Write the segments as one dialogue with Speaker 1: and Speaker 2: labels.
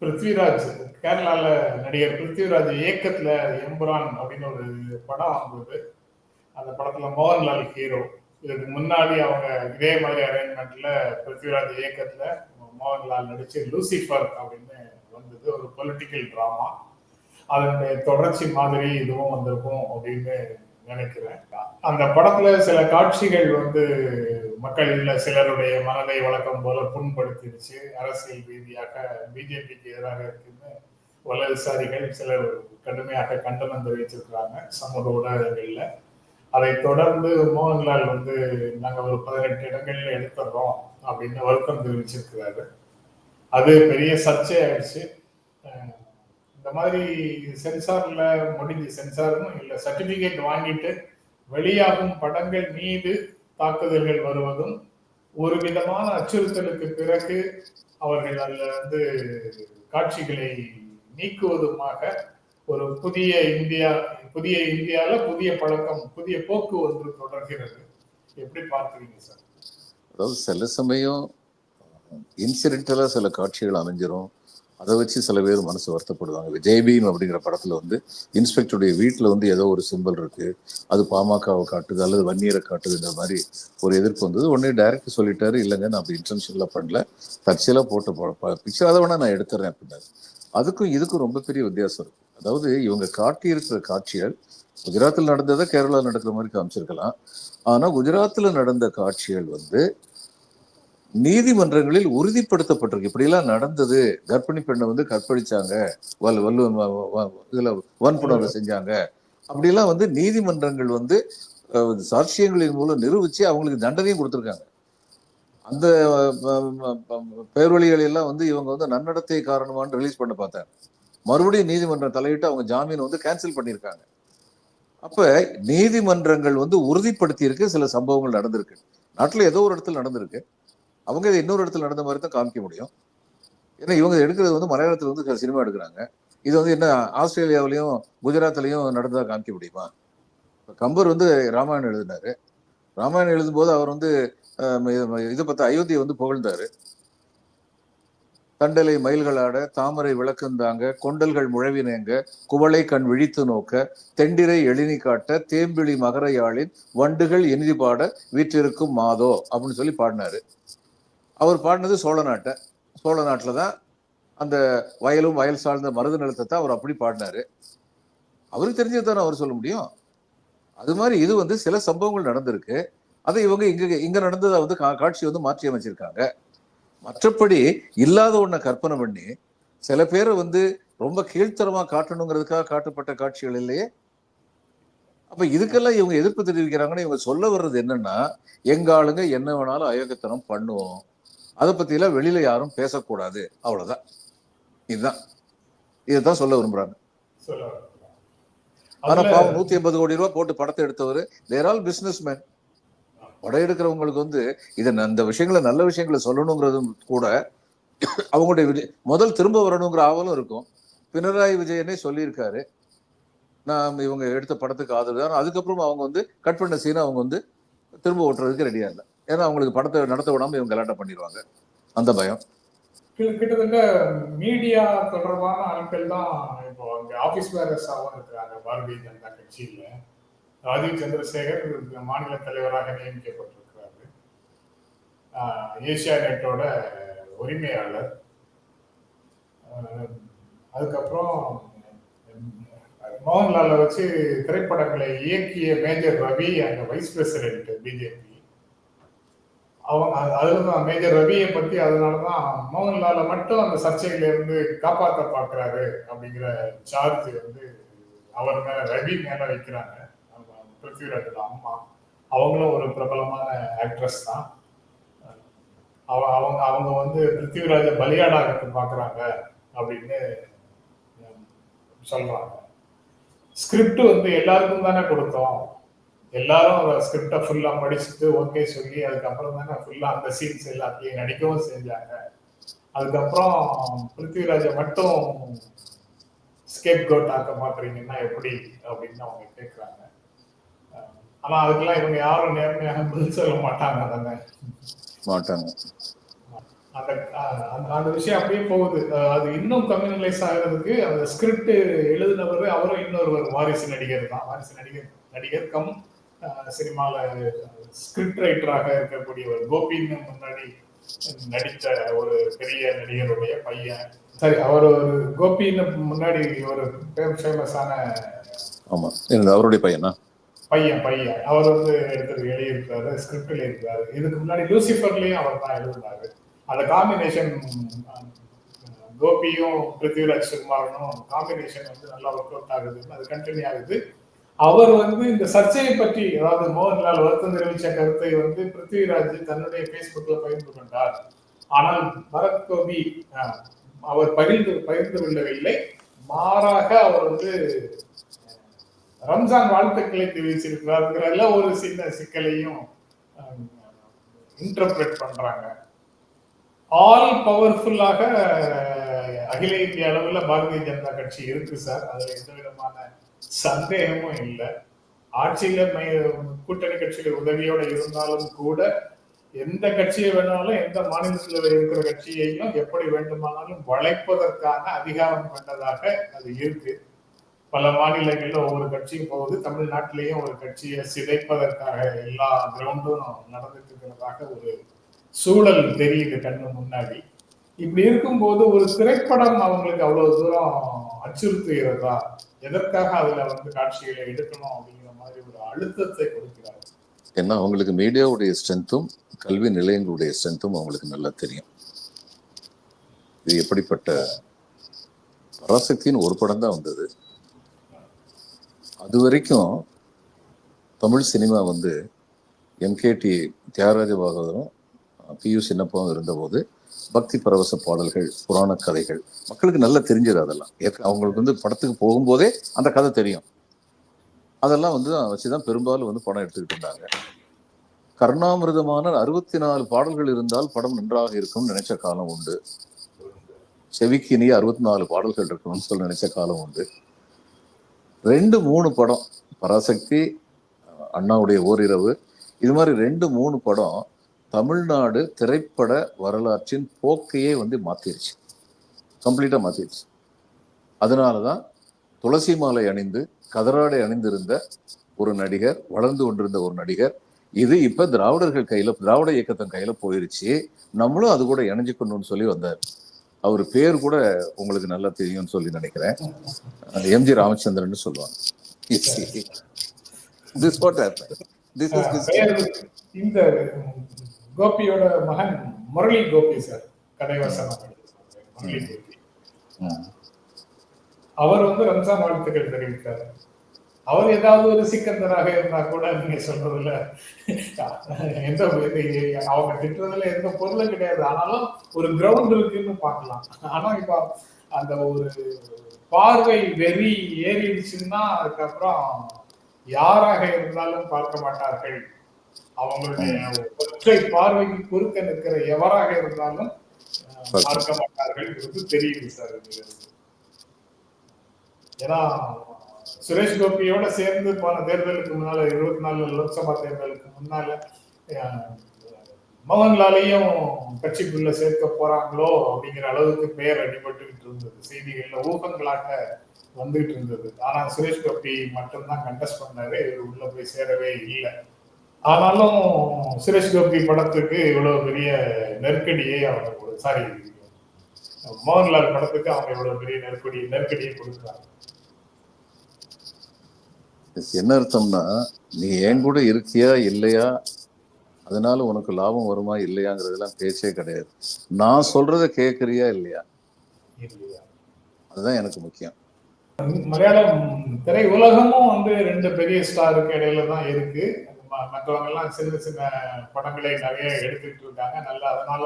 Speaker 1: பிருத்விராஜ் கேரளாவில் நடிகர் பிருத்விராஜ் இயக்கத்தில் எம்புரான் அப்படின்னு ஒரு படம் வந்தது. அந்த படத்தில் மோகன்லால் ஹீரோ. இதுக்கு முன்னாடி அவங்க இதே மாதிரி அரேஞ்ச்மெண்ட்டில் பிருத்விராஜ் இயக்கத்தில் மோகன்லால் நடித்து லூசிஃபர் அப்படின்னு வந்தது. ஒரு பொலிட்டிக்கல் ட்ராமா அதனுடைய தொடர்ச்சி மாதிரி இதுவும் வந்திருக்கும் அப்படின்னு நினைக்கிறேன். அந்த படத்துல சில காட்சிகள் வந்து மக்களில் சிலருடைய மனதை வழக்கம் போல புண்படுத்திடுச்சு. அரசியல் ரீதியாக பிஜேபிக்கு எதிராக இருக்குன்னு வலதுசாரிகள் சிலர் கடுமையாக கண்டனம் தெரிவிச்சிருக்கிறாங்க சமூக ஊடகங்களில். அதை தொடர்ந்து மோகன்லால் வந்து நாங்கள் ஒரு பதினெட்டு இடங்கள்ல எடுத்துடுறோம் அப்படின்னு வருத்தம் தெரிவிச்சிருக்கிறாரு. அது பெரிய சர்ச்சையாயிடுச்சு. இந்த மாதிரி சென்சார்ல முடிஞ்சு சென்சார்னு இல்லை சர்டிபிகேட் வாங்கிட்டு வெளியாகும் படங்கள் மீது தாக்குதல்கள் வருவதும் ஒரு விதமான அச்சுறுத்தலுக்கு பிறகு அவர்கள் அதில் வந்து காட்சிகளை நீக்குவதுமாக ஒரு புதிய இந்தியா புதிய இந்தியால புதிய பழக்கம் புதிய போக்கு ஒன்று தொடர்கிறது. எப்படி பார்க்குறீங்க சார்?
Speaker 2: அதாவது சில சமயம் இன்சிடென்டலாக சில காட்சிகள் அமைஞ்சிரும். அதை வச்சு சில பேர் மனசு வருத்தப்படுவாங்க. விஜய் பீம் அப்படிங்கிற படத்துல வந்து இன்ஸ்பெக்டருடைய வீட்டில் வந்து ஏதோ ஒரு சிம்பல் இருக்கு. அது பாமகவை காட்டுது அல்லது வன்னியரை காட்டுதுன்ற மாதிரி ஒரு எதிர்ப்பு வந்தது. உடனே டைரக்டர் சொல்லிட்டாரு இல்லைங்க நான் அப்படி இன்டென்ஷன்ல பண்ணல. தற்செயலா போட்ட பிக்சர் அதை வேணா நான் எடுத்துறேன் அப்படின்னாரு. அதுக்கும் இதுக்கும் ரொம்ப பெரிய வித்தியாசம் இருக்கு. அதாவது இவங்க காட்டியிருக்கிற காட்சிகள் குஜராத்தில் நடந்ததை கேரளா நடக்கிற மாதிரி காமிச்சிருக்கலாம். ஆனால் குஜராத்தில் நடந்த காட்சிகள் வந்து நீதிமன்றங்களில் உறுதிப்படுத்தப்பட்டிருக்கு. இப்படியெல்லாம் நடந்தது. கர்ப்பிணி பெண்ணை வந்து கற்பழிச்சாங்க. வல் வல்லு வ- இதுல வன்புணர்வு செஞ்சாங்க. அப்படிலாம் வந்து நீதிமன்றங்கள் வந்து சாட்சியங்களின் மூலம் நிரூபிச்சு அவங்களுக்கு தண்டனையும் கொடுத்துருக்காங்க. அந்த அஹ், பேர்வழிகள் எல்லாம் வந்து இவங்க வந்து நன்னடத்தை காரணமான்னு ரிலீஸ் பண்ண பார்த்தாங்க. மறுபடியும் நீதிமன்றம் தலையிட்டு அவங்க ஜாமீன் வந்து கேன்சல் பண்ணியிருக்காங்க. அப்ப நீதிமன்றங்கள் வந்து உறுதிப்படுத்தி இருக்கு சில சம்பவங்கள் நடந்திருக்கு. நாட்டில் ஏதோ ஒரு இடத்துல நடந்திருக்கு. அவங்க இதை இன்னொரு இடத்துல நடந்த மாதிரி தான் காமிக்க முடியும். ஏன்னா இவங்க எடுக்கிறது வந்து மலையாளத்துல வந்து சில சினிமா எடுக்கிறாங்க. இது வந்து என்ன ஆஸ்திரேலியாவிலையும் குஜராத்லையும் நடந்ததா காமிக்க முடியுமா? கம்பர் வந்து ராமாயணம் எழுதினாரு. ராமாயணம் எழுதும்போது அவர் வந்து இதை பார்த்தா அயோத்தியை வந்து புகழ்ந்தாரு. தண்டலை மயில்களாட தாமரை விளக்குந்தாங்க கொண்டல்கள் முழவினேங்க குவளை கண் விழித்து நோக்க தெண்டிரை எழினி காட்ட தேம்பிழி மகரையாளின் வண்டுகள் இனிதி பாட வீற்றிருக்கும் மாதோ அப்படின்னு சொல்லி பாடினாரு. அவர் பாடினது சோழ நாட்டை சோழ நாட்டில் தான் அந்த வயலும் வயல் சார்ந்த மருத நிலத்தை தான் அவர் அப்படி பாடினாரு. அவருக்கு தெரிஞ்சது தானே அவர் சொல்ல முடியும்? அது மாதிரி இது வந்து சில சம்பவங்கள் நடந்திருக்கு. அதை இவங்க இங்கே இங்கே நடந்ததை வந்து கா- காட்சி வந்து மாற்றி அமைச்சிருக்காங்க. மற்றபடி இல்லாத ஒன்றை கற்பனை பண்ணி சில பேரை வந்து ரொம்ப கீழ்த்தரமாக காட்டணுங்கிறதுக்காக காட்டப்பட்ட காட்சிகள் இல்லையே? அப்போ இதுக்கெல்லாம் இவங்க எதிர்ப்பு தெரிவிக்கிறாங்கன்னு இவங்க சொல்ல வர்றது என்னன்னா எங்க ஆளுங்க என்ன வேணாலும் அயோக்கியத்தனம் பண்ணுவோம். அதை எல்லாம் வெளியில யாரும் பேசக்கூடாது. அவ்வளவுதான். இதுதான். சொல்ல விரும்புறாங்க.
Speaker 1: சொல்ல
Speaker 2: ஆனா
Speaker 1: அதுல-
Speaker 2: பாவம் நூத்தி எண்பது கோடி ரூபாய் போட்டு படத்தை எடுத்தவர் தேர் ஆல் பிசினஸ் மேன் படம் எடுக்கிறவங்களுக்கு வந்து இதை அந்த விஷயங்களை நல்ல விஷயங்களை சொல்லணுங்கிறதும் கூட அவங்களுடைய விஜய் முதல் திரும்ப வரணுங்கிற ஆவலும் இருக்கும். பினராயி விஜயனே சொல்லியிருக்காரு. நான் இவங்க எடுத்த படத்துக்கு ஆதரவு தான். அதுக்கப்புறம் அவங்க வந்து கட் பண்ண சீனை அவங்க வந்து திரும்ப ஓட்டுறதுக்கு ரெடியா இல்லை ஏன்னா அவங்களுக்கு படத்தை நடத்த விடாம இவங்க கலாட்டம் பண்ணிடுவாங்க. அந்த பயம்.
Speaker 1: கிட்டத்தட்ட மீடியா தொடர்பான ஆட்கள் தான் இப்போ அங்க ஆபீஸ் பேரர்ஸாகவும் இருக்கிறாங்க. பாரதிய ஜனதா கட்சியில. ராஜீவ் சந்திரசேகர் மாநில தலைவராக நியமிக்கப்பட்டிருக்கிறாரு. ஏசியா நெட்டோட உரிமையாளர். அதுக்கப்புறம் மோகன்லாலை வச்சு திரைப்படங்களை இயக்கிய மேஜர் ரவி அங்க வைஸ் பிரசிடென்ட் பிஜேபி. அவங்க அது- அதுலதான் மேஜர் ரவியை பத்தி அதனாலதான் மோகன்லாலை மட்டும் அந்த சர்ச்சையில இருந்து காப்பாத்த பாக்குறாரு அப்படிங்கிற சார்ஜ் வந்து அவர் மேல ரவி மேல வைக்கிறாங்க. அவங்க பிருத்விராஜோட அம்மா. அவங்களும் ஒரு பிரபலமான ஆக்ட்ரஸ் தான். அவ அவங்க அவங்க வந்து பிருத்திவிராஜ பலியாடாக பாக்குறாங்க அப்படின்னு சொல்றாங்க. ஸ்கிரிப்ட் வந்து எல்லாருக்கும் தானே கொடுத்தோம். எல்லாரும் ஸ்கிரிப்டை ஃபுல்லா படிச்சுட்டு ஓகே சொல்லி அதுக்கப்புறம் தானே ஃபுல்லா அந்த சீன்ஸ் எல்லாத்தையும் நடிக்கவும் செஞ்சாங்க. அதுக்கப்புறம் பிருத்திவிராஜை மட்டும் ஸ்கேப் கோட் ஆக்க மாட்டீங்கன்னா எப்படி அப்படின்னு அவங்க கேட்குறாங்க ஆனா அதுக்கெல்லாம் இவங்க யாரும் நேர்மையாக பதில் சொல்ல மாட்டாங்க தானே.
Speaker 2: மாட்டாங்க.
Speaker 1: அந்த அந்த- விஷயம் அப்படியே போகுது. அது இன்னும் கம்யூனலைஸ் ஆகிறதுக்கு அந்த ஸ்கிரிப்ட் எழுதினவர் அவரும் இன்னொருவர் வாரிசு நடிகர் தான். வாரிசு நடிகர் நடிகர் கம் சினிமால ஸ்கிரிப்ட் ரைட்டராக இருக்கக்கூடியவர் கோபின்னு முன்னாடி நடித்த ஒரு பெரிய நடிகருடைய பையன். சரி அவர் ஒரு கோபின்னு முன்னாடி ஒரு ஃபேமஸான
Speaker 2: ஆமா. இந்த அவருடைய பையனா?
Speaker 1: பையன் பையன். அவர் வந்து எடுத்து எழுதியிருக்காரு ஸ்கிரிப்ட் எழுதியிருக்காரு இதுக்கு முன்னாடி லூசிஃபர்லயும் அவர் தான் எழுதினாரு. அந்த காம்பினேஷன் கோபியும் பிருத்திவிராஜ் சுகுமாரனும் காம்பினேஷன் வந்து நல்லா ஒர்க் அவுட் ஆகுது. அது கண்டினியூ ஆகுது. அவர் வந்து இந்த சர்ச்சையை பற்றி அதாவது மோகன்லால் வருத்தம் தெரிவித்த கருத்தை வந்து பிருத்திவிராஜ் தன்னுடைய பேஸ்புக்ல பகிர்ந்து கொண்டார். ஆனால் பரத் கோபி அவர் பகிர்ந்து பகிர்ந்து கொள்ளவில்லை. மாறாக அவர் வந்து ரம்ஜான் வாழ்த்துக்களை தெரிவிச்சிருக்கிறாருங்கிறதுல ஒரு சின்ன சிக்கலையும் இன்டர்பிரேட் பண்றாங்க. ஆல் பவர்ஃபுல்லாக அகில இந்திய அளவில் பாரதிய ஜனதா கட்சி இருக்கு சார். அதுல எந்த விதமான சந்தேகமும் இல்லை. ஆட்சியில கூட்டணி கட்சிகள் உதவியோட இருந்தாலும் கூட எந்த கட்சியை வேணாலும் எந்த மாநிலத்தில் இருக்கிற கட்சியையும் எப்படி வேண்டுமானாலும் வளைப்பதற்கான அதிகாரம் கொண்டதாக அது இருக்கு. பல மாநிலங்களில் ஒவ்வொரு கட்சியும் போகுது தமிழ்நாட்டிலேயும் ஒரு கட்சியை சிதைப்பதற்காக எல்லா கிரவுண்டும் நடந்துட்டு இருக்கிறதாக ஒரு சூழல் தெரியுது கண்ணு முன்னாடி. இப்படி இருக்கும்போது ஒரு திரைப்படம் அவங்களுக்கு அவ்வளவு தூரம் அச்சுறுத்துகிறதா? எதற்காக அதுல வந்து காட்சிகளை எடுக்கணும் அப்படிங்கிற மாதிரி ஒரு அழுத்தத்தை கொடுக்கிறார்.
Speaker 2: ஏன்னா அவங்களுக்கு மீடியாவுடைய ஸ்ட்ரென்த்தும் கல்வி நிலையங்களுடைய ஸ்ட்ரென்த்தும் அவங்களுக்கு நல்லா தெரியும். இது எப்படிப்பட்ட பராசக்தின்னு ஒரு படம் தான் வந்தது. அது வரைக்கும் தமிழ் சினிமா வந்து எம்கேடி தியாகராஜ பாகவதரும் பியூ சின்னப்பாவும் இருந்தபோது பக்தி பரவச பாடல்கள் புராண கதைகள். மக்களுக்கு நல்லா தெரிஞ்சது அதெல்லாம். அவங்களுக்கு வந்து படத்துக்கு போகும்போதே அந்த கதை தெரியும். அதெல்லாம் வந்து வச்சுதான் பெரும்பாலும் வந்து படம் எடுத்துக்கிட்டு இருந்தாங்க. கருணாமிருதமான அறுபத்தி நாலு பாடல்கள் இருந்தால் படம் நன்றாக இருக்கும்னு நினைச்ச காலம் உண்டு. செவிக்கு இனிய அறுபத்தி நாலு பாடல்கள் இருக்கணும்னு சொல்லி நினைச்ச காலம் உண்டு. ரெண்டு மூணு படம் பராசக்தி அண்ணாவுடைய ஓரிரவு. இது மாதிரி ரெண்டு மூணு படம் தமிழ்நாடு திரைப்பட வரலாற்றின் போக்கையே வந்து மாத்திருச்சு. கம்ப்ளீட்டா மாத்திருச்சு. அதனாலதான் துளசி மாலை அணிந்து கதராடை அணிந்திருந்த ஒரு நடிகர் வளர்ந்து கொண்டிருந்த ஒரு நடிகர் இது இப்ப திராவிடர்கள் கையில திராவிட இயக்கத்தின் கையில போயிருச்சு. நம்மளும் அது கூட இணைஞ்சுக்கணும்னு சொல்லி வந்தார். அவர் பேர் கூட உங்களுக்கு நல்லா தெரியும்னு சொல்லி நினைக்கிறேன். எம்ஜி ராமச்சந்திரன் சொல்லுவாங்க. திஸ் வாட் திஸ் இஸ்
Speaker 1: பெயர் இந்த கோபியோட மகன் முரளி கோபி சார் கதைவசனம். முரளி கோபி. அவர் வந்து ரம்ஜான் வாழ்த்துக்கள் தெரிவித்தார். அவர் ஏதாவது ஒரு சிக்கந்தராக இருந்தா கூட நீங்க சொல்றதுல எந்த அவங்க திட்டுறதுல எந்த பொருளும் கிடையாது. ஆனாலும் ஒரு கிரவுண்ட் இருக்குன்னு பார்க்கலாம். ஆனா இப்ப அந்த ஒரு பார்வை வெறி ஏறிடுச்சுன்னா அதுக்கப்புறம் யாராக இருந்தாலும் பார்க்க மாட்டார்கள். அவங்களுடைய ஒற்றை பார்வைக்கு குறுக்க நிற்கிற எவராக இருந்தாலும் பார்க்க மாட்டார்கள் தெரியுது சார். ஏன்னா சுரேஷ் கோபியோட சேர்ந்து போன தேர்தலுக்கு முன்னால இருபத்தி நாலு லோக்சபா தேர்தலுக்கு முன்னால மோகன்லாலையும் கட்சிக்குள்ள சேர்க்க போறாங்களோ அப்படிங்கிற அளவுக்கு பெயர் அடிபட்டுக்கிட்டு இருந்தது. செய்திகள்ல ஊகங்களாக வந்துகிட்டு இருந்தது. ஆனா சுரேஷ் கோபி மட்டும்தான் கண்டெஸ்ட் பண்ணாரு இவர் உள்ள போய் சேரவே இல்லை. ஆனாலும் சுரேஷ் கோபி படத்துக்கு இவ்வளவு பெரிய நெருக்கடியை அவங்க சாரி மோகன்லால் படத்துக்கு அவங்க இவ்வளவு பெரிய நெருக்கடி நெருக்கடியை கொடுக்குறாங்க.
Speaker 2: என்ன அர்த்தம்னா நீ என் கூட இருக்கியா இல்லையா? அதனால உனக்கு லாபம் வருமா இல்லையாங்கிறதெல்லாம் பேச்சே கிடையாது. நான் சொல்றத கேட்கறியா இல்லையா?
Speaker 1: இல்லையா?
Speaker 2: அதுதான் எனக்கு முக்கியம்.
Speaker 1: மலையாளம் திரை உலகமும் வந்து ரெண்டு பெரிய ஸ்டாருக்கு இடையில தான் இருக்கு. மற்றவங்க எல்லாம் சின்ன சின்ன படங்களை நிறைய எடுத்துட்டு இருக்காங்க. நல்லா அதனால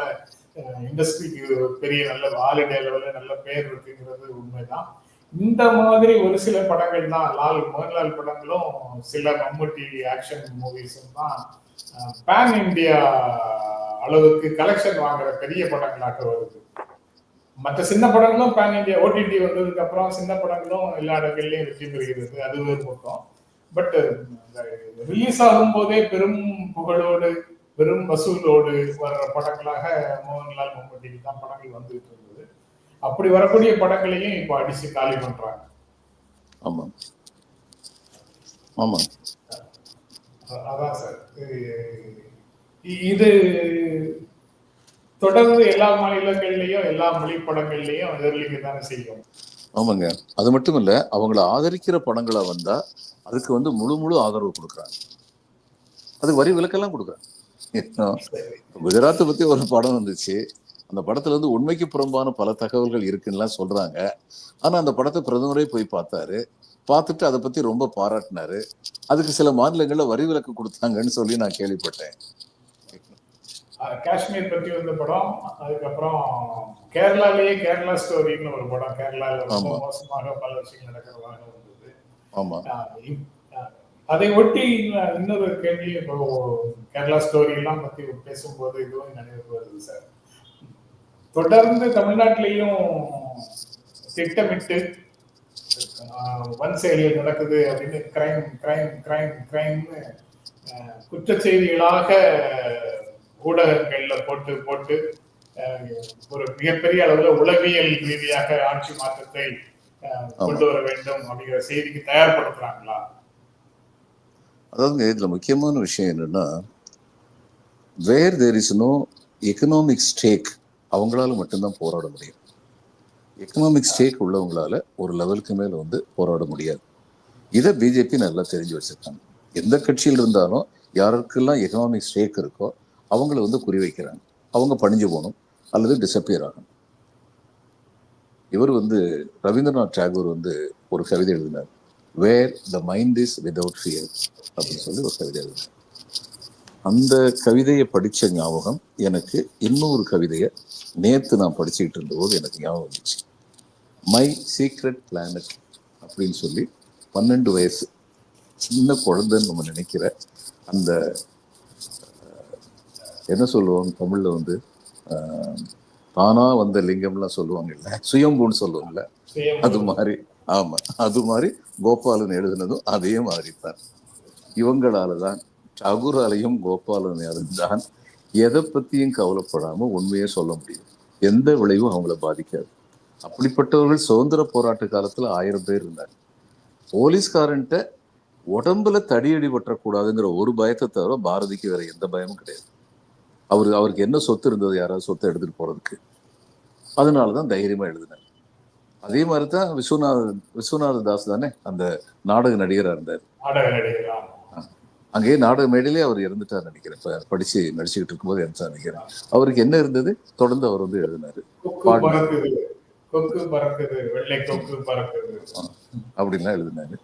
Speaker 1: இண்டஸ்ட்ரிக்கு பெரிய நல்ல ஹாலிடே லெவலில் நல்ல பேர் இருக்குங்கிறது உண்மைதான். இந்த மாதிரி ஒரு சில படங்கள் தான் லால் மோகன்லால் படங்களும் சில மம்முட்டி ஆக்ஷன் மூவிஸும் தான் பேன் இந்தியா அளவுக்கு கலெக்ஷன் வாங்குற பெரிய படங்களாக வருது. மற்ற சின்ன படங்களும் பேன் இந்தியா ஓடிடி வந்ததுக்கு அப்புறம் சின்ன படங்களும் எல்லா இடங்கள்லயும் வெற்றி பெறுகிறது. அது ஒரு பக்கம் பட் ரிலீஸ் ஆகும் போதே பெரும் புகழோடு பெரும் வசூலோடு வர்ற படங்களாக மோகன்லால் மம்முட்டிக்கு தான் படங்கள் வந்துட்டு இருந்தது. அப்படி வரக்கூடிய படங்களையும் இப்போ அடிச்சு காலி பண்றாங்க.
Speaker 2: ஆமா. ஆமா.
Speaker 1: அதான் சார். இது- தொடர்ந்து எல்லா மாநிலங்கள்லயும் எல்லா மொழி படங்கள்லயும் எதிர்லிங்க தானே செய்யும்.
Speaker 2: ஆமாங்க. அது மட்டும் இல்ல அவங்கள ஆதரிக்கிற படங்களா வந்தா அதுக்கு வந்து முழு முழு ஆதரவு கொடுக்குறாங்க. அதுக்கு வரி விலக்கெல்லாம் கொடுக்குறாங்க. குஜராத்தை பத்தி ஒரு படம் வந்துச்சு. அந்த படத்துல வந்து உண்மைக்கு புறம்பான பல தகவல்கள் இருக்குன்னுலாம் சொல்றாங்க. ஆனா அந்த படத்தை பிரதமரே போய் பார்த்தாரு. பார்த்துட்டு அதை பத்தி ரொம்ப பாராட்டினாரு. அதுக்கு சில மாநிலங்கள்ல வரி விலக்கு கொடுத்தாங்கன்னு சொல்லி நான் கேள்விப்பட்டேன்.
Speaker 1: காஷ்மீர் பத்தி வந்த படம் அதுக்கப்புறம் கேரளாலேயே கேரளா ஸ்டோரின்னு ஒரு படம். கேரளால ரொம்ப. மோசமாக பல விஷயங்கள் நடக்கிறதாக வந்தது அதை ஒட்டி இன்னொரு கேள்வி கேரளா ஸ்டோரி எல்லாம் பத்தி பேசும்போது இதுவும் நினைவுக்கு வருது சார். தொடர்ந்து தமிழ்நாட்டிலையும் திட்டமிட்டு வன் செயல்கள் நடக்குது அப்படின்னு கிரைம் கிரைம் கிரைம் கிரைம்னு குற்ற செய்திகளாக ஊடகங்கள்ல போட்டு போட்டு ஒரு மிகப்பெரிய அளவுல உளவியல் ரீதியாக ஆட்சி மாற்றத்தை கொண்டு வர வேண்டும் அப்படிங்கிற செய்திக்கு தயார்படுத்துறாங்களா?
Speaker 2: அதாவதுங்க இதுல முக்கியமான விஷயம் என்னன்னா where there is no economic stake அவங்களால மட்டும்தான் போராட முடியும். எக்கனாமிக் ஸ்டேக் உள்ளவங்களால ஒரு லெவலுக்கு மேல வந்து போராட முடியாது. இதை பிஜேபி நல்லா தெரிஞ்சு வச்சிருக்காங்க. எந்த கட்சியில் இருந்தாலும் யாருக்கெல்லாம் எக்கனாமிக் ஸ்டேக் இருக்கோ அவங்கள வந்து குறி வைக்கிறாங்க. அவங்க பணிஞ்சு போகணும். அல்லது டிசப்பியர் ஆகணும். இவர் வந்து ரவீந்திரநாத் டாகூர் வந்து ஒரு கவிதை எழுதினார். Where the mind is without fear அப்படின்னு சொல்லி ஒரு கவிதை எழுதினார். அந்த கவிதையை படித்த ஞாபகம் எனக்கு இன்னொரு கவிதையை நேற்று நான் படிச்சுக்கிட்டு இருந்தபோது எனக்கு ஞாபகம் வந்துச்சு. மை சீக்ரெட் பிளானட் அப்படின்னு சொல்லி பன்னெண்டு வயசு சின்ன குழந்தைன்னு நம்ம நினைக்கிற அந்த என்ன சொல்லுவோம் தமிழ்ல வந்து தானா வந்த லிங்கம்லாம் சொல்லுவாங்கல்ல சுயம்புன்னு சொல்லுவாங்கல்ல அது மாதிரி ஆமா அது மாதிரி கோபாலன் எழுதினதும் அதே மாதிரி தான். இவங்களால தான் டாகூராலையும் கோபாலன் தான் எதை பத்தியும் கவலைப்படாம உண்மையை சொல்ல முடியும். எந்த விளைவும் அவங்கள பாதிக்காது. அப்படிப்பட்டவர்கள் சுதந்திர போராட்ட காலத்துல ஆயிரம் பேர் இருந்தாங்க. போலீஸ்காரன்ட்ட உடம்புல தடியடி பற்றக்கூடாதுங்கிற ஒரு பயத்தை தவிர பாரதிக்கு வேற எந்த பயமும் கிடையாது. அவரு அவருக்கு என்ன சொத்து இருந்தது? யாராவது சொத்தை எடுத்துட்டு போறதுக்கு. அதனாலதான் தைரியமா எழுதினார். அதே மாதிரி தான் விஸ்வநாத விஸ்வநாத தாஸ் தானே அந்த நாடக நடிகரா இருந்தார். அங்கேயே நாடக மேடையிலே அவர் இறந்துட்டார் நினைக்கிறேன். இப்ப படிச்சு நடிச்சுக்கிட்டு இருக்கும்போது இறந்துட்டார் நினைக்கிறேன். அவருக்கு என்ன இருந்தது? தொடர்ந்து அவர் வந்து எழுதினாரு. அப்படின்லாம் எழுதினாரு.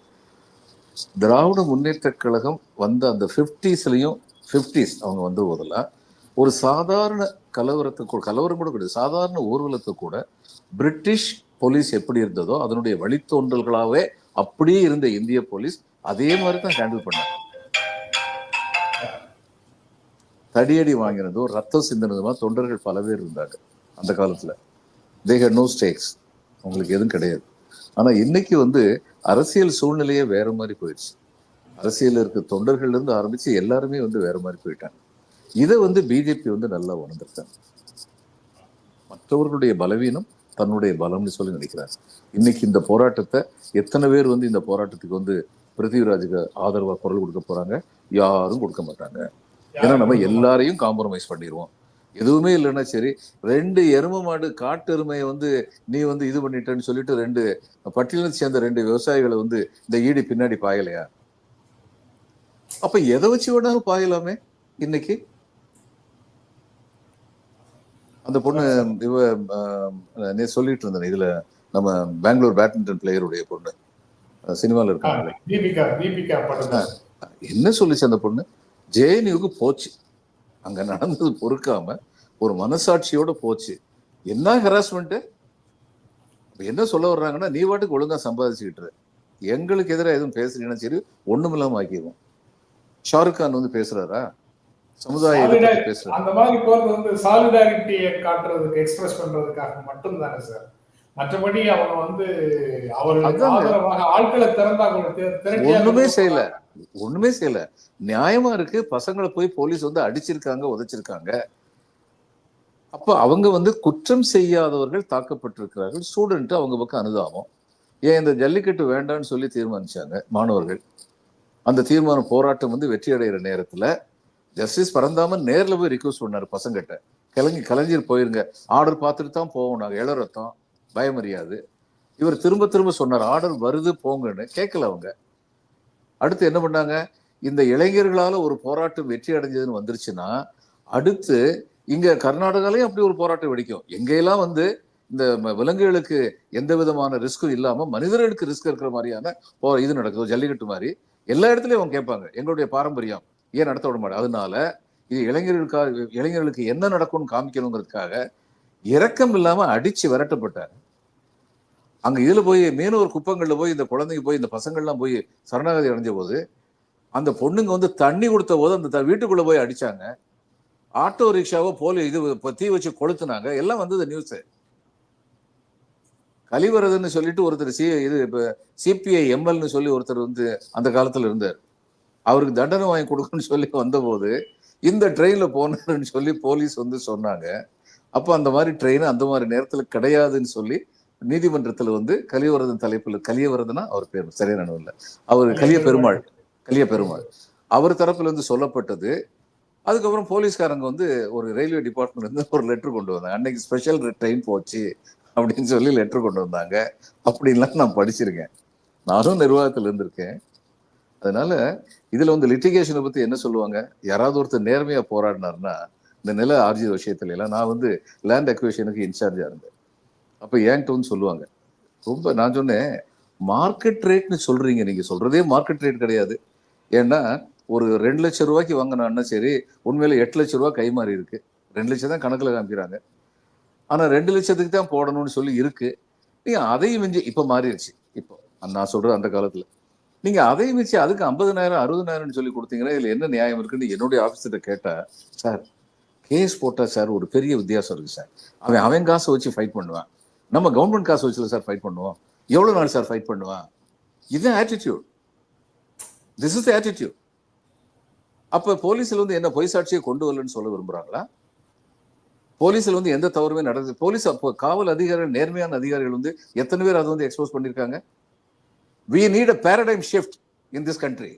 Speaker 2: திராவிட முன்னேற்ற கழகம் வந்த அந்த ஃபிஃப்டிஸ்லயும் ஃபிஃப்டிஸ் அவங்க வந்த போதெல்லாம் ஒரு சாதாரண கலவரத்தை கூட கலவரம் கூட கிடையாது. சாதாரண ஊர்வலத்தை கூட பிரிட்டிஷ் போலீஸ் எப்படி இருந்ததோ அதனுடைய வழித்தோன்றல்களாகவே அப்படியே இருந்த இந்திய போலீஸ் அதே மாதிரி தான் ஹேண்டில் பண்ணாங்க. தடியடி வாங்கினதோ ரத்தம் சிந்தினதுமா தொண்டர்கள் பல பேர் இருந்தாங்க அந்த காலத்தில். தே ஹேட் நோ ஸ்டேக்ஸ் அவங்களுக்கு எதுவும் கிடையாது. ஆனால் இன்னைக்கு வந்து அரசியல் சூழ்நிலையே வேற மாதிரி போயிடுச்சு. அரசியல் இருக்க தொண்டர்கள்லேருந்து இருந்து ஆரம்பிச்சு எல்லாருமே வந்து வேற மாதிரி போயிட்டாங்க. இதை வந்து பிஜேபி வந்து நல்லா உணர்ந்திருக்காங்க. மற்றவர்களுடைய பலவீனம் தன்னுடைய பலம்னு சொல்லி நினைக்கிறாங்க. இன்னைக்கு இந்த போராட்டத்தை எத்தனை பேர் வந்து இந்த போராட்டத்துக்கு வந்து பிருத்திவிராஜுக்கு ஆதரவா குரல் கொடுக்க போறாங்க? யாரும் கொடுக்க மாட்டாங்க. ஏன்னா நம்ம எல்லாரையும் காம்ப்ரமைஸ் பண்ணிடுவோம். எதுவுமே இல்லைன்னா சரி ரெண்டு எரும மாடு காட்டு எருமையை வந்து நீ வந்து இது பண்ணிட்டேன்னு சொல்லிட்டு ரெண்டு பட்டியலை சேர்ந்த ரெண்டு விவசாயிகளை வந்து இந்த ஈடு பின்னாடி பாயலையா? அப்ப எதை வச்சு வேணாலும் பாயலாமே இன்னைக்கு? அந்த பொண்ணு இவ நீ சொல்லிட்டு இருந்தேன் இதுல நம்ம பெங்களூர் பேட்மிண்டன் பிளேயருடைய பொண்ணு.
Speaker 1: தீபிகா படுகோஸ்
Speaker 2: என்ன சொல்லுச்சு அந்த பொண்ணு? ஜேஎன்யூக்கு போச்சு. அங்க நடந்தது பொறுக்காம ஒரு மனசாட்சியோட போச்சு. என்ன ஹெராஸ்மெண்ட் இப்ப என்ன சொல்ல வர்றாங்கன்னா நீ பாட்டுக்கு ஒழுங்கா சம்பாதிச்சுக்கிட்டு. எங்களுக்கு எதிராக எதுவும் பேசுறீங்கன்னா சரி ஒண்ணும் இல்லாம ஆக்கிடுவோம் ஷாருக் கான் வந்து பேசுறாரா? சமுதாய
Speaker 1: அந்த மாதிரி போறது வந்து சாலிடாரிட்டியை காட்டுறதுக்கு எக்ஸ்பிரஸ் பண்றதுக்காக மட்டும் தானே சார் மற்றபடி அவங்க வந்து அவர்களுக்கு ஆட்களை திறந்தா
Speaker 2: ஒண்ணுமே செய்யல. ஒண்ணுமே செய்யல. நியாயமா இருக்கு. பசங்களை போய் போலீஸ் வந்து அடிச்சிருக்காங்க உதைச்சிருக்காங்க. அப்ப அவங்க வந்து குற்றம் செய்யாதவர்கள் தாக்கப்பட்டிருக்கிறார்கள். ஸ்டூடெண்ட் அவங்க பக்கம் அனுதாபம். ஏன் இந்த ஜல்லிக்கட்டு வேண்டாம்னு சொல்லி தீர்மானிச்சாங்க மாணவர்கள்? அந்த தீர்மானம் போராட்டம் வந்து வெற்றி அடைகிற நேரத்துல ஜஸ்டிஸ் பரந்தாமன் நேரில் போய் ரிக்வஸ்ட் பண்ணார் பசங்கிட்ட. கிளங்கி கலைஞர் போயிருங்க. ஆர்டர் பார்த்துட்டு தான் போவோம் நாங்க. இளரத்தம் பயமறியாது இவர் திரும்ப திரும்ப சொன்னார் ஆர்டர் வருது போங்கன்னு. கேட்கல அவங்க. அடுத்து என்ன பண்ணாங்க? இந்த இளைஞர்களால் ஒரு போராட்டம் வெற்றி அடைஞ்சதுன்னு வந்துருச்சுன்னா அடுத்து இங்கே கர்நாடகாலையும் அப்படி ஒரு போராட்டம் வெடிக்கும். எங்கெல்லாம் வந்து இந்த ம- விலங்குகளுக்கு எந்த விதமான ரிஸ்க்கும் இல்லாமல் மனிதர்களுக்கு ரிஸ்க் இருக்கிற மாதிரியான போ இது நடக்குது ஜல்லிக்கட்டு மாதிரி எல்லா இடத்துலையும் அவங்க கேட்பாங்க. எங்களுடைய பாரம்பரியம். ஏன் நடத்த விட மாட்டேன்? அதனால இது இளைஞர்களுக்காக இளைஞர்களுக்கு என்ன நடக்கும்னு காமிக்கணுங்கிறதுக்காக இரக்கம் இல்லாமல் அடித்து விரட்டப்பட்டார். அங்கே இதில் போய் மீனவர் குப்பங்களில் போய் இந்த குழந்தைங்க போய் இந்த பசங்கள்லாம் போய் சரணாகதி அடைஞ்ச போது அந்த பொண்ணுங்க வந்து தண்ணி கொடுத்த போது அந்த வீட்டுக்குள்ளே போய் அடித்தாங்க ஆட்டோ ரிக்ஷாவை போலி இது தீ வச்சு கொளுத்துனாங்க. எல்லாம் வந்தது நியூஸு. கலிவரதுன்னு சொல்லிட்டு ஒருத்தர் சி இது இப்போ சிபிஐ எம்எல்னு சொல்லி ஒருத்தர் வந்து அந்த காலத்தில் இருந்தார். அவருக்கு தண்டனை வாங்கி கொடுக்கணும்னு சொல்லி வந்தபோது இந்த ட்ரெயின்ல போனாருன்னு சொல்லி போலீஸ் வந்து சொன்னாங்க. அப்ப அந்த மாதிரி ட்ரெயின் அந்த மாதிரி நேரத்துல கிடையாதுன்னு சொல்லி நீதிமன்றத்துல வந்து கலியவரதன் தலைப்புல கலியவரதனா அவர் பேர் சரியா நினைவு இல்ல அவர் கலிய பெருமாள் கலிய பெருமாள் அவர் தரப்புல இருந்து சொல்லப்பட்டது. அதுக்கப்புறம் போலீஸ்காரங்க வந்து ஒரு ரயில்வே டிபார்ட்மெண்ட் இருந்து ஒரு லெட்டர் கொண்டு வந்தாங்க. அன்னைக்கு ஸ்பெஷல் ட்ரெயின் போச்சு அப்படின்னு சொல்லி லெட்டர் கொண்டு வந்தாங்க. அப்படின்லாம் நான் படிச்சிருக்கேன். நானும் நிர்வாகத்துல இருந்திருக்கேன். அதனால இதுல வந்து லிட்டிகேஷனை பத்தி என்ன சொல்லுவாங்க? யாராவது ஒருத்தர் நேர்மையா போராடினாருன்னா இந்த நில ஆர்ஜித விஷயத்துல எல்லாம் நான் வந்து லேண்ட் அக்வேஷனுக்கு இன்சார்ஜா இருந்தேன். அப்ப ஏன்ட்டு வந்து சொல்லுவாங்க? ரொம்ப நான் சொன்னேன் மார்க்கெட் ரேட்னு சொல்றீங்க. நீங்க சொல்றதே மார்க்கெட் ரேட் கிடையாது. ஏன்னா ஒரு ரெண்டு லட்சம் ரூபாய்க்கு வாங்கினான்னா சரி உண்மையில எட்டு லட்சம் ரூபா கை மாறி இருக்கு. ரெண்டு லட்சம் தான் கணக்குல காமிக்கிறாங்க. ஆனா ரெண்டு லட்சத்துக்கு தான் போடணும்னு சொல்லி இருக்கு. நீங்க அதையும் மிஞ்சி இப்ப மாறிடுச்சு. இப்போ நான் சொல்றது அந்த காலத்துல. நீங்க அதை வச்சு அதுக்கு ஐம்பதனாயிரம் அறுபதனாயிரம்னு சொல்லி கொடுத்தீங்கன்னா இதுல என்ன நியாயம் இருக்குன்னு என்னுடைய ஆஃபீஸர்கிட்ட கேட்டா சார் கேஸ் போட்டா சார் ஒரு பெரிய வித்தியாசம் இருக்கு சார் அவன் அவன் காசை வச்சு ஃபைட் பண்ணுவான். நம்ம கவர்மெண்ட் காசு வச்சுல சார் ஃபைட் பண்ணுவோம். எவ்வளவு நாள் சார் ஃபைட் பண்ணுவான்? இதுதான் ஆட்டிடியூட் திஸ் இஸ் ஆட்டிடியூட் அப்ப போலீஸ்ல வந்து என்ன பொய் சாட்சியை கொண்டு வரலன்னு சொல்ல விரும்புறாங்களா? போலீஸ்ல வந்து எந்த தவறுமே நடந்தது போலீஸ் அப்போ காவல் அதிகாரிகள் நேர்மையான அதிகாரிகள் வந்து எத்தனை பேர் அதை வந்து எக்ஸ்போஸ் பண்ணியிருக்காங்க we need a paradigm shift in this country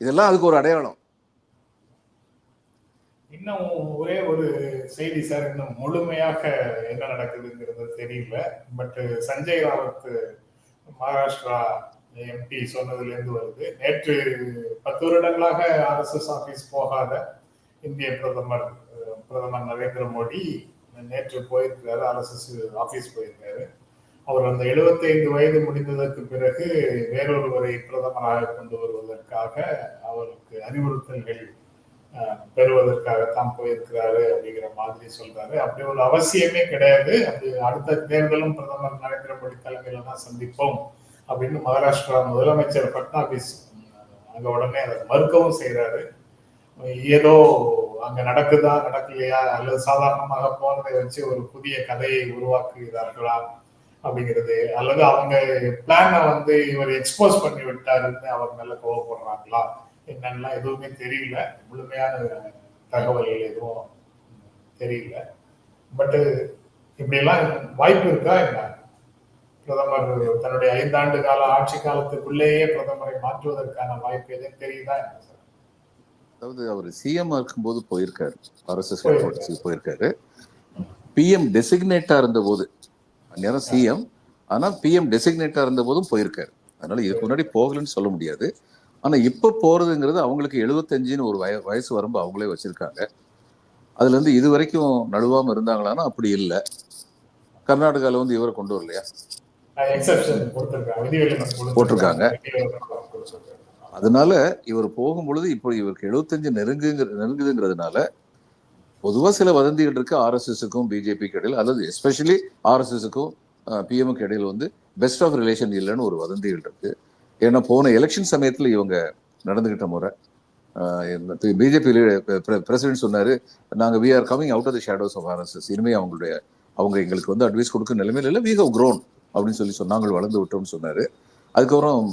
Speaker 2: இதெல்லாம் அதுக்கு ஒரு அடையாளம்.
Speaker 1: இன்னும் ஒரே ஒரு செய்தி சார் இன்னும் முழுமையாக என்ன நடக்குதுங்கிறது தெரியல. பட் சஞ்சய் ராவத் மகாராஷ்டிரா எம்பி சொன்னதுல இருந்து வருது. நேற்று பத்து வருடங்களாக ஆர்எஸ்எஸ் ஆபீஸ் போகாத இந்திய பிரதமர் பிரதமர் நரேந்திர மோடி நேற்று போயிருக்கிறாரு ஆர்எஸ்எஸ் ஆபீஸ் போயிருக்காரு. அவர் அந்த 75 வயது முடிந்ததற்கு பிறகு வேறொருவரை பிரதமராக கொண்டு வருவதற்காக அவருக்கு அறிவுறுத்தல்கள் பெறுவதற்காகத்தான் போயிருக்கிறாரு அப்படிங்கிற மாதிரி சொல்றாரு. அப்படி ஒரு அவசியமே கிடையாது. அது அடுத்த தேர்தலும் பிரதமர் நரேந்திர மோடி தலைமையில தான் சந்திப்போம் அப்படின்னு மகாராஷ்டிரா முதலமைச்சர் பட்னாபிஸ் அங்க உடனே அதை மறுக்கவும் செய்யறாரு ஏதோ அங்க நடக்குதா நடக்கலையா அல்லது சாதாரணமாக போனதை வச்சு ஒரு புதிய கதையை உருவாக்குகிறார்களா அப்படிங்கிறது அல்லது அவங்க பிளானை வந்து இவர் எக்ஸ்போஸ் பண்ணி விட்டாருன்னு அவர் மேல கோவப்படுறாங்களா என்னன்னா எதுவுமே தெரியல. முழுமையான தகவல்கள் எதுவும் தெரியல. பட் இப்படியெல்லாம் வாய்ப்பு இருக்கா என்ன? பிரதமர் தன்னுடைய ஐந்தாண்டு கால ஆட்சி காலத்துக்குள்ளேயே பிரதமரை மாற்றுவதற்கான வாய்ப்பு எதுவும் தெரியுதா என்ன சார்?
Speaker 2: அதாவது அவர் சிஎம் இருக்கும்போது போயிருக்காரு. ஆர்எஸ்எஸ்
Speaker 1: போயிருக்காரு.
Speaker 2: பிஎம் டெசிக்னேட்டா இருந்த போது அந்நேரம் சிஎம் ஆனா பிஎம் டெசிக்னேட்டா இருந்த போதும் போயிருக்காரு. அதனால இதுக்கு முன்னாடி போகலன்னு சொல்ல முடியாது. ஆனா இப்ப போறதுங்கிறது அவங்களுக்கு எழுபத்தஞ்சுன்னு ஒரு வய வயசு வரம்பு அவங்களே வச்சிருக்காங்க. அதுல இருந்து இது வரைக்கும் நழுவாம இருந்தாங்களான்னா அப்படி இல்லை. கர்நாடகால வந்து இவரை கொண்டு வரலையா? போட்டிருக்காங்க. அதனால இவர் போகும் பொழுது இப்போ இவருக்கு எழுபத்தஞ்சு நெருங்குங்கிற நெருங்குதுங்கிறதுனால பொதுவாக சில வதந்திகள் இருக்கு. ஆர்எஸ்எஸ்க்கும் பிஜேபிக்கு இடையில். அல்லது எஸ்பெஷலி ஆர்எஸ்எஸ்க்கும் பிஎம்க்கு இடையில் வந்து பெஸ்ட் ஆஃப் ரிலேஷன் இல்லைன்னு ஒரு வதந்திகள் இருக்கு. ஏன்னா போன எலெக்ஷன் சமயத்தில் இவங்க நடந்துகிட்ட முறை பிஜேபி பிரசிடென்ட் சொன்னார் நாங்கள் we are coming out of the shadows of RSS இனிமேல் அவங்களுடைய அவங்க எங்களுக்கு வந்து அட்வைஸ் கொடுக்க நிலைமையில இல்லை. வி ஹவ் க்ரோன் அப்படின்னு சொல்லி சொன்னாங்க வளர்ந்து விட்டோம்னு சொன்னார். அதுக்கப்புறம்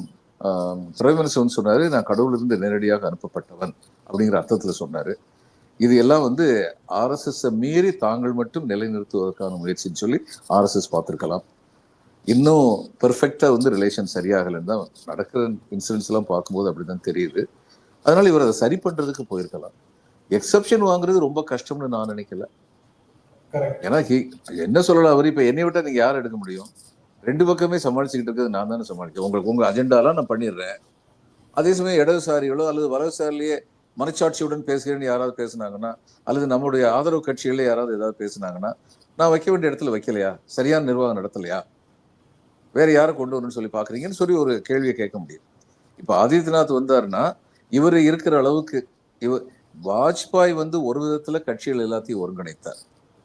Speaker 2: பிரதமர் சொன்னார் வந்து நான் கடவுளிலிருந்து நேரடியாக அனுப்பப்பட்டவன் அப்படிங்கிற அர்த்தத்தில் சொன்னார். இது எல்லாம் வந்து ஆர்எஸ்எஸ் மீறி தாங்கள் மட்டும் நிலைநிறுத்துவதற்கான முயற்சின்னு சொல்லி ஆர்எஸ்எஸ் பார்த்திருக்கலாம். இன்னும் பெர்ஃபெக்டா வந்து ரிலேஷன் சரியாகலைன்னு தான் நடக்கிற இன்சிடென்ட்ஸ் எல்லாம் பார்க்கும்போது அப்படிதான் தெரியுது. அதனால இவர் அதை சரி பண்றதுக்கு போயிருக்கலாம். எக்ஸப்ஷன் வாங்குறது ரொம்ப கஷ்டம்னு நான் நினைக்கல. ஏன்னா என்ன சொல்லலாம் அவர்? இப்ப என்னை விட்டா நீங்க யார் எடுக்க முடியும்? ரெண்டு பக்கமே சமாளிச்சுக்கிட்டு இருக்கிறது நான் தானே சமாளிக்கிறேன் உங்களுக்கு உங்க அஜெண்டாலாம் நான் பண்ணிடுறேன். அதே சமயம் இடதுசாரிகளோ அல்லது வலதுசாரிலேயே மனச்சாட்சியுடன் பேசுகிறேன்னு யாராவது பேசுனாங்கன்னா அல்லது நம்முடைய ஆதரவு கட்சிகளே யாராவது ஏதாவது பேசுனாங்கன்னா நான் வைக்க வேண்டிய இடத்துல வைக்கலையா? சரியான நிர்வாகம் நடத்தலையா? வேற யாரை கொண்டு வரணும்னு சொல்லி பார்க்குறீங்கன்னு சொல்லி ஒரு கேள்வியை கேட்க முடியும் இப்போ ஆதித்யநாத் வந்தாருன்னா இவர் இருக்கிற அளவுக்கு இவர் வாஜ்பாய் வந்து ஒரு விதத்தில் கட்சிகள் எல்லாத்தையும் ஒருங்கிணைத்தார்.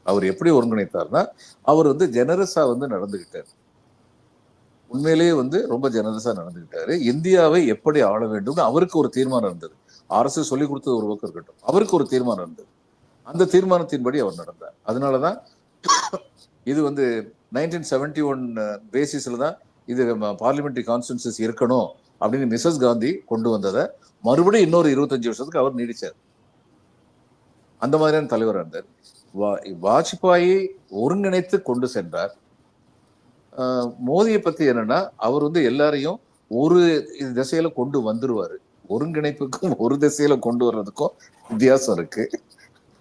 Speaker 2: அவர் எப்படி ஒருங்கிணைத்தார்னா அவர் வந்து ஜெனரஸாக வந்து நடந்துக்கிட்டார் உண்மையிலேயே வந்து ரொம்ப ஜெனரஸாக நடந்துக்கிட்டாரு இந்தியாவை எப்படி ஆள வேண்டும்னு அவருக்கு ஒரு தீர்மானம் இருந்தது. அரசு சொல்லி கொடுத்தது ஒரு பக்கம் இருக்கட்டும். அவருக்கு ஒரு தீர்மானம் இருந்தது. அந்த தீர்மானத்தின்படி அவர் நடந்தார். அதனால தான் இது வந்து நைன்டீன் செவன்டி ஒன் பேசிஸ்ல தான் இது பார்லிமெண்ட்ரி கான்ஸ்டன்சஸ் இருக்கணும் அப்படின்னு மிஸ்ஸஸ் காந்தி கொண்டு வந்ததை மறுபடியும் இன்னொரு இருபத்தஞ்சு வருஷத்துக்கு அவர் நீடிச்சார். அந்த மாதிரியான தலைவர் இருந்தார். வா- வாஜ்பாயை ஒருங்கிணைத்து கொண்டு சென்றார். ஆஹ் மோதியை பத்தி என்னன்னா அவர் வந்து எல்லாரையும் ஒரு திசையில கொண்டு வந்துருவாரு. ஒருங்கிணைப்புக்கும் ஒரு திசையில கொண்டு வர்றதுக்கும் வித்தியாசம் இருக்கு.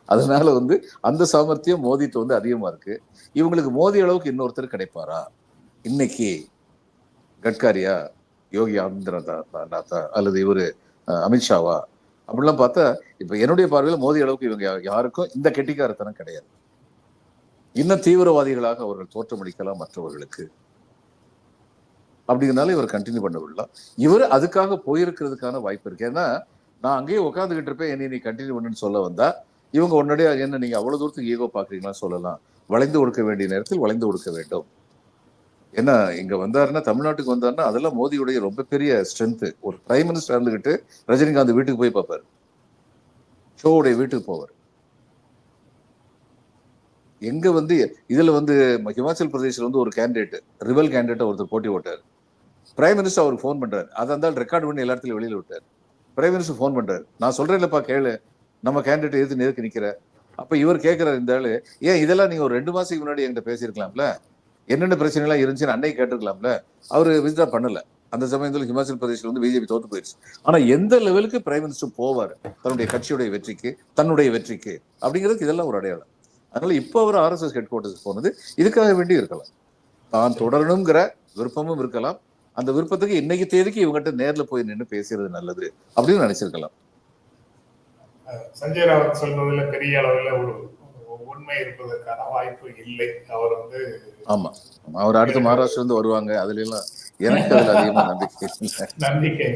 Speaker 2: அதனால வந்து அந்த சாமர்த்தியம் மோதிட்டு வந்து அதிகமா இருக்கு. இவங்களுக்கு மோதி அளவுக்கு இன்னொருத்தர் கிடைப்பாரா? இன்னைக்கு கட்காரியா யோகி ஆந்திரநாத்தா அல்லது இவரு அமித்ஷாவா அப்படிலாம் பார்த்தா இப்ப என்னுடைய பார்வையில் மோதி அளவுக்கு இவங்க யாருக்கும் இந்த கெட்டிக்காரத்தனம் கிடையாது. இன்னும் தீவிரவாதிகளாக அவர்கள் தோற்றமளிக்கலாம் மற்றவர்களுக்கு. அப்படிங்கிறனால இவர் கண்டினியூ பண்ண விடலாம் இவர் அதுக்காக போயிருக்கிறதுக்கான வாய்ப்பு இருக்கு. ஏன்னா நான் அங்கேயே உட்காந்துக்கிட்டு இருப்பேன். என்னை நீ கண்டினியூ பண்ணுன்னு சொல்ல வந்தா இவங்க உடனடியே என்ன நீங்க அவ்வளவு தூரத்துக்கு ஈகோ பாக்குறீங்களா சொல்லலாம். வளைந்து கொடுக்க வேண்டிய நேரத்தில் வளைந்து கொடுக்க வேண்டும். ஏன்னா இங்க வந்தாருன்னா தமிழ்நாட்டுக்கு வந்தாருன்னா அதெல்லாம் மோதியுடைய ரொம்ப பெரிய ஸ்ட்ரென்த்து ஒரு பிரைம் மினிஸ்டர் இருந்துகிட்டு ரஜினிகாந்த் வீட்டுக்கு போய் பார்ப்பாரு. ஷோவுடைய வீட்டுக்கு போவார். எங்க வந்து இதுல வந்து ஹிமாச்சல் பிரதேசில் வந்து ஒரு கேண்டிடேட் ரிவல் கேண்டிடேட் ஒருத்தர் போட்டி போட்டார். பிரைம் மினிஸ்டர் அவருக்கு ஃபோன் பண்றாரு. அதை இருந்தாலும் ரெக்கார்ட் பண்ணி எல்லா இடத்துலையும் வெளியில் விட்டார். பிரைம் மினிஸ்டர் ஃபோன் பண்றாரு. நான் சொல்றேன் இல்லைப்பா கேளு. நம்ம கேண்டிடேட் எதிர்த்து நேருக்கு நிக்கிற. அப்போ இவர் கேட்கிறாரு இந்த ஏன் இதெல்லாம் நீங்க ஒரு ரெண்டு மாசத்துக்கு முன்னாடி என்கிட்ட பேசியிருக்கலாம்ல? என்னென்ன பிரச்சனை எல்லாம் இருந்துச்சுன்னு அன்னைக்கு கேட்டிருக்கலாம்ல? அவரு வித்ரா பண்ணல. அந்த சமயத்தில் ஹிமாச்சல் பிரதேசில் வந்து பிஜேபி தோத்து போயிடுச்சு ஆனால் எந்த லெவலுக்கு பிரைம் மினிஸ்டர் போவார்? தன்னுடைய கட்சியுடைய வெற்றிக்கு தன்னுடைய வெற்றிக்கு அப்படிங்கிறதுக்கு இதெல்லாம் ஒரு அடையாளம். அதனால இப்போ அவர் ஆர்எஸ்எஸ் ஹெட் குவார்ட்டர்ஸ் போனது இதுக்காக வேண்டி இருக்கலாம். தான் தொடரணுங்கிற விருப்பமும் இருக்கலாம். அந்த விருப்பத்துக்கு இன்னைக்கு தேதிக்கு இவங்ககிட்ட நேர்ல போய் நின்று பேசுறது நல்லது அப்படின்னு நினைச்சிருக்கலாம்.
Speaker 1: சஞ்சய் ராவத் சொல்வதில் பெரிய அளவில் ஒரு உண்மை இருப்பதற்கான வாய்ப்பு இல்லை. அவர் வந்து
Speaker 2: ஆமா. அவர் அடுத்த மகாராஷ்டிரா இருந்து வருவாங்க. அதுல எல்லாம் எனக்கு அதுல அதிகமா நம்பிக்கை.
Speaker 1: நம்பிக்கை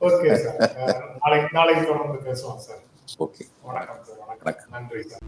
Speaker 1: ஓகே சார். நாளைக்கு நாளைக்கு தொடர்ந்து பேசுவோம் சார்.
Speaker 2: ஓகே.
Speaker 1: வணக்கம் சார். வணக்கம். நன்றி சார்.